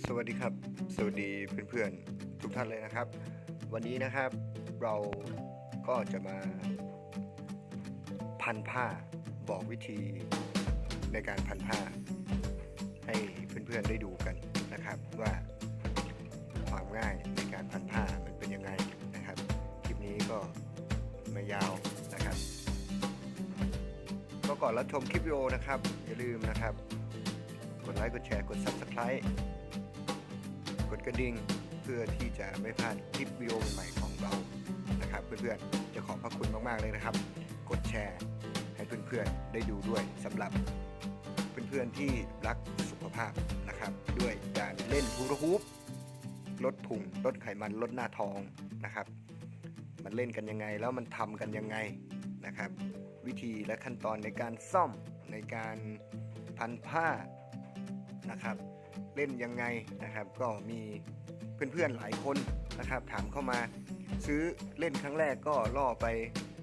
สวัสดีครับ สวัสดีเพื่อนๆทุกท่านเลยนะครับ วันนี้นะครับเราก็จะมา พันผ้าบอกวิธีในการพันผ้า ให้เพื่อนๆได้ดูกันนะครับว่าความง่ายในการพันผ้ามันเป็นยังไงนะครับ คลิปนี้ก็ไม่ยาวนะครับก็ก่อนรับชมคลิปวิดีโอนะครับ อย่าลืมนะครับ กดไลค์กดแชร์กด Subscribe กระดิ่ง เพื่อที่จะไม่พลาดคลิปวิดีโอใหม่ๆของเรานะครับเพื่อนๆจะขอบพระคุณมากๆเลยนะครับ กดแชร์ ให้เพื่อนๆได้ดูด้วยสำหรับเพื่อนๆที่รักสุขภาพนะครับ ด้วยการเล่นฮูลาฮูปลดพุงลดไขมันลดหน้าท้องนะครับ มันเล่นกันยังไงแล้วมันทำกันยังไงนะครับ วิธีและขั้นตอนในการซ่อมในการพันผ้านะครับ เล่นยังไงนะครับ ก็มีเพื่อนๆหลายคนนะครับ ถามเข้ามาซื้อเล่นครั้งแรกก็ล่อไป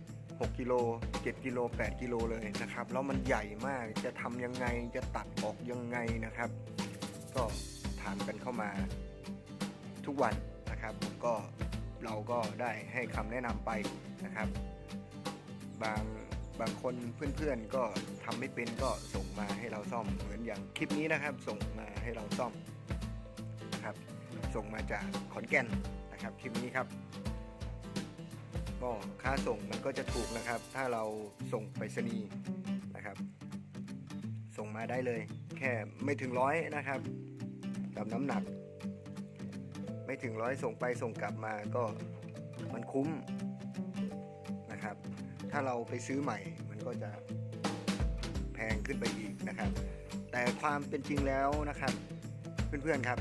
6กิโล7กิโล8กิโลเลยนะครับ แล้วมันใหญ่มากจะทำยังไงจะตัดออกยังไงนะครับ ก็ถามกันเข้ามาทุกวันนะครับผมก็เราก็ได้ให้คำแนะนำไปนะครับ บาง บางคนเพื่อนๆก็ทำไม่เป็นก็ส่งมาให้เราซ่อมเหมือนอย่างคลิปนี้นะครับ ส่งมาให้เราซ่อมนะครับ ส่งมาจากขอนแก่นนะครับคลิปนี้ครับก็ค่าส่งมันก็จะถูกนะครับ ถ้าเราส่งไปรษณีย์นะครับ ส่งมาได้เลย แค่ไม่ถึงร้อยนะครับกับน้ำหนัก ไม่ถึงร้อยส่งไปส่งกลับมาก็มันคุ้มนะครับ ถ้าเราไปซื้อใหม่ มันก็จะแพงขึ้นไปอีกนะครับ แต่ความเป็นจริงแล้วนะครับ เพื่อนๆครับ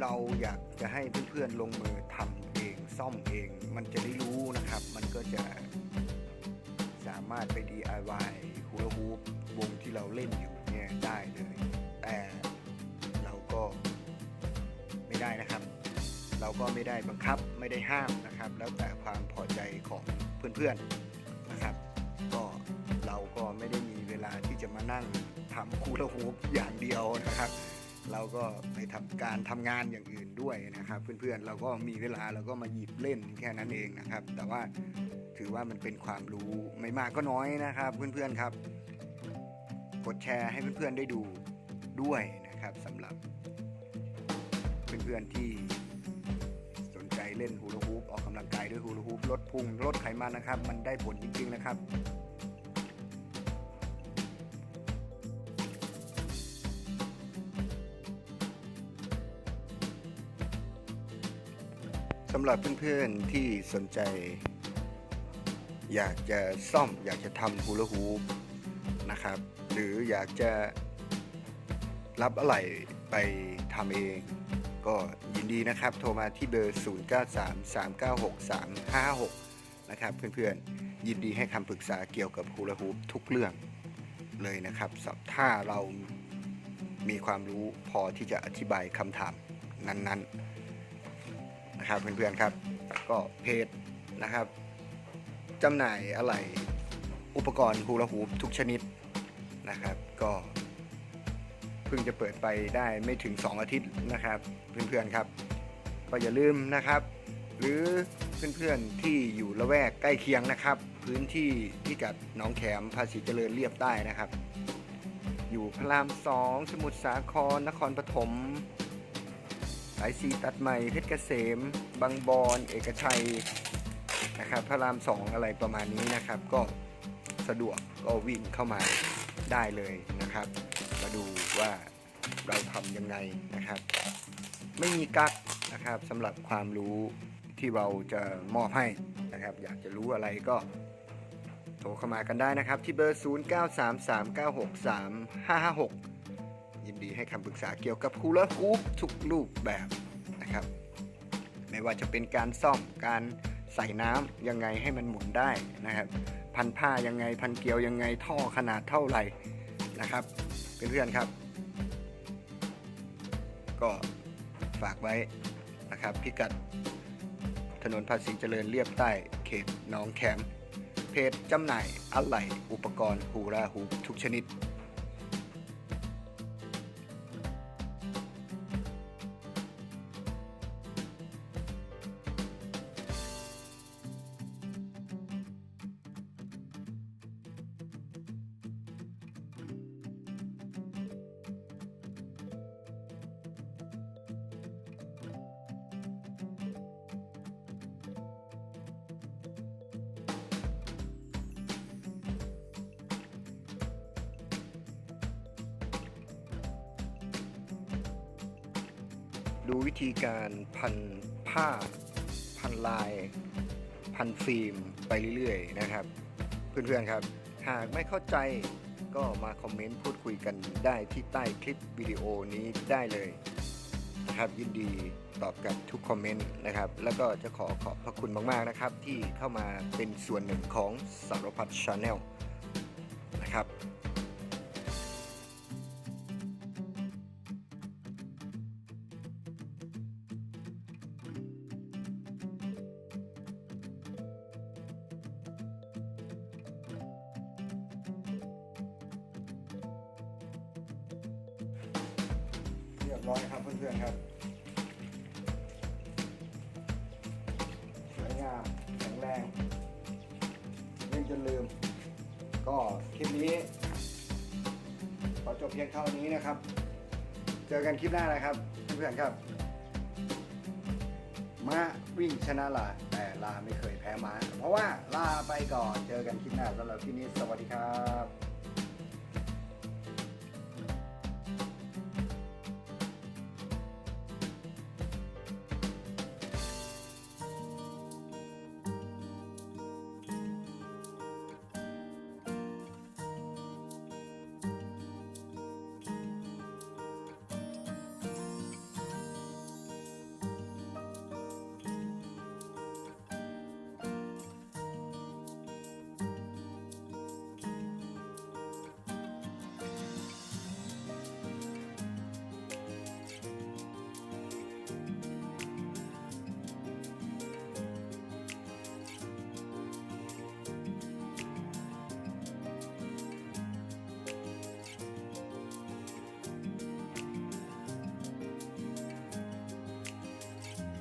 เราอยากจะให้เพื่อนๆลงมือทำเองซ่อมเอง มันจะได้รู้นะครับ มันก็จะสามารถไป DIY ฮูลาฮูปวงที่เราเล่นอยู่เนี่ยได้เลย แต่เราก็ไม่ได้นะครับ เราก็ไม่ได้บังคับไม่ได้ห้ามนะครับ แล้วแต่ความพอใจของเพื่อนๆนะครับ ก็เราก็ไม่ได้มีเวลาที่จะมานั่งทำคูลาฮูปอย่างเดียวนะครับ เราก็ไปทำการทำงานอย่างอื่นด้วยนะครับ เพื่อนๆเราก็มีเวลาเราก็มาหยิบเล่นแค่นั้นเองนะครับ แต่ว่าถือว่ามันเป็นความรู้ไม่มากก็น้อยนะครับ เพื่อนๆครับ กดแชร์ให้เพื่อนๆได้ดูด้วยนะครับสำหรับเพื่อนๆที่ เล่นฮูลาฮูปออกกำลังกายด้วยฮูลาฮูปลดพุงลดไขมันนะครับ มันได้ผลจริงๆนะครับสำหรับเพื่อนๆที่สนใจ อยากจะซ่อมอยากจะทำฮูลาฮูปนะครับ หรืออยากจะรับอะไหล่ไปทำเอง ก็ยินดีนะครับโทรมาที่เบอร์ 0933963556 นะครับเพื่อนๆ ยินดีให้คำปรึกษาเกี่ยวกับฮูลาฮูปทุกเรื่องเลยนะครับ ถ้าเรามีความรู้พอที่จะอธิบายคำถามนั้นๆนะครับเพื่อนๆครับ ก็เพจนะครับจำหน่ายอะไหล่อุปกรณ์ฮูลาฮูปทุกชนิดนะครับ ก็ พิ่งจะเปิดไปได้ไม่ถึง 2 อาทิตย์นะครับ เพื่อนๆครับ ก็อย่าลืมนะครับ หรือเพื่อนๆที่อยู่ละแวกใกล้เคียงนะครับ พื้นที่ที่กัดหนองแขมภาษีเจริญเรียบใต้นะครับ อยู่พระรามสองสมุทรสาครนครปฐมสายสีตัดใหม่เพชรเกษม บางบอนเอกชัยนะครับพระรามสองอะไรประมาณนี้นะครับ ก็สะดวกก็วิ่งเข้ามาได้เลยนะครับ มาดูว่าเราทำยังไงนะครับ ไม่มีกักนะครับสำหรับความรู้ที่เราจะมอบให้นะครับ อยากจะรู้อะไรก็โทรเข้ามากันได้นะครับ ที่เบอร์ 0933963556 ยินดีให้คำปรึกษาเกี่ยวกับฮูลาฮูปทุกรูปแบบนะครับ ไม่ว่าจะเป็นการซ่อมการใส่น้ำยังไงให้มันหมุนได้นะครับ พันผ้ายังไงพันเกลียวยังไงท่อขนาดเท่าไหร่นะครับ เพื่อนๆครับ ก็ฝากไว้นะครับพิกัดถนนภาษีเจริญเรียบใต้เขตหนองแคมเพจจำหน่ายอะไหล่อุปกรณ์ฮูราฮูทุกชนิด ดูวิธีการพันผ้า พันลาย พันฟิล์มไปเรื่อยๆนะครับ เพื่อนๆครับ หากไม่เข้าใจก็มาคอมเมนต์พูดคุยกันได้ที่ใต้คลิปวิดีโอนี้ได้เลยนะครับยินดีตอบกับทุกคอมเมนต์นะครับ แล้วก็จะขอขอบพระคุณมากๆนะครับ ที่เข้ามาเป็นส่วนหนึ่งของสารพัดชาแนลนะครับ บร้อยครับเพื่อนๆครับสวยงามแข็งแรงไม่จนลืม ก็คลิปนี้ขอจบเพียงเท่านี้นะครับ เจอกันคลิปหน้านะครับเพื่อนๆครับม้าวิ่งชนะลาแต่ลาไม่เคยแพ้ม้า เพราะว่าลาไปก่อนเจอกันคลิปหน้าสำหรับคลิปนี้สวัสดีครับ